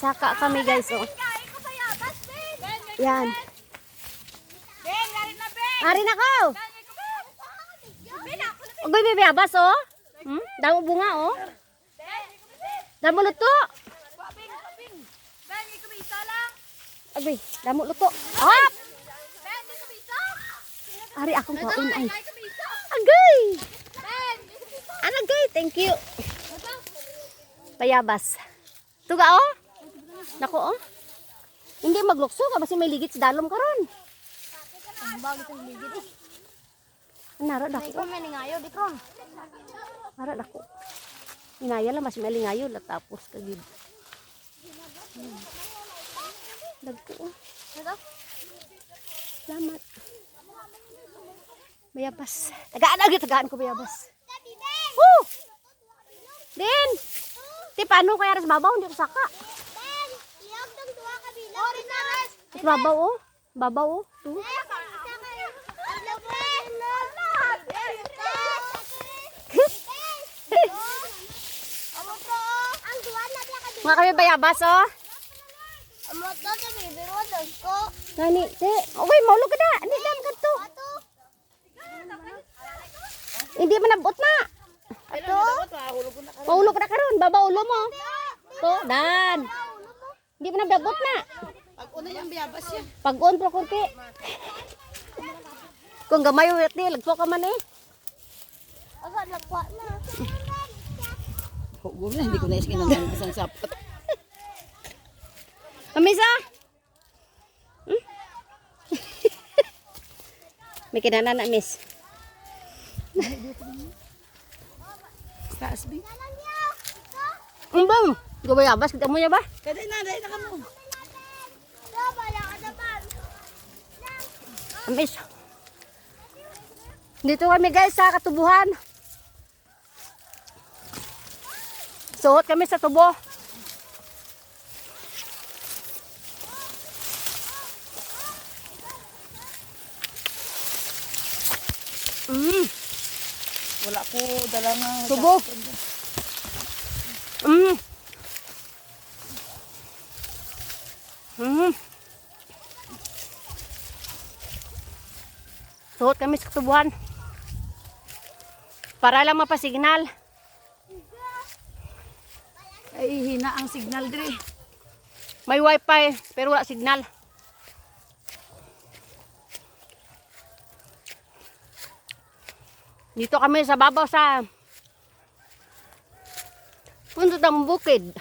Saka kami guys, oh. May Yan. Ben, galing na, Ben. Ari na ko. Ugoy, may biyabas, oh. Hmm? Damo bunga, oh. Damo luto. Agoy, damo luto. Hop! Ben, may kumisa. Ari, akong kaon ay. Agay! Anagay, thank you. Bayabas. Tuga, oh. Nako, oh. Hindi maglukso ka kasi may ligit sa dalom karon. Ang bagay sa ligid eh. Nara dako. Ikaw may ningayo, di kron. Nara dako. Inaya lang mas malingayo la tapos kagid. Hmm. Dagko. oh. Ito? Salamat. Bayabas. Tagaan agad tagaan ko bayabas. Woo! Din. Ti paano kaya ras babaw hindi ko saka. Babaw oh. Babaw oh. Tu. Mga kami bayabas oh. Nani, te. Uy, maulog ka na. Hindi dam ka to. Hindi man nabot na. Ato. Maulog ka na karon. Baba ulo mo. To, dan. Hindi man nabot na. Pag-una yung biyabas yan. Pag-on pro kunti. Kung gamay ulit ni, lagpo ka man eh. Asa nagwa na. Huwag na, hindi ko na iskin ng isang sapat. Kamisa. Hmm? May kinana na, miss. Taas, bi. Ang bang? Gubayabas, kita mo niya ba? Kada na, dahil na ka mo. Miss. Dito kami guys sa katubuhan. Suot kami sa tubo. Mm, Wala ko dala nga. tubo. Mm. Mm. Suot kami sa katubuhan. Para lang mapasignal. Ay, hina ang signal dire. May wifi pero wala signal. Dito kami sa babaw sa punto ng bukid.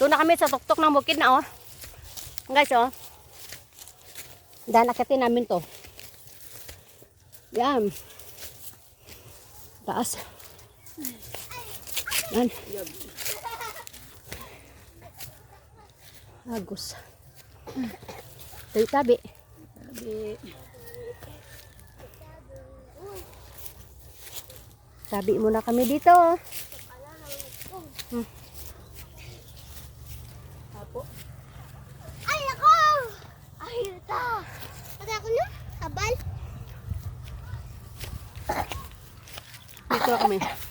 Doon na kami sa tuktok ng bukid na oh. Guys oh. Dahil nakitin namin to. Yan. Taas. Yan. Agos. Tayo tabi. Sabi, Tabi muna kami dito. Hmm. Dito kami.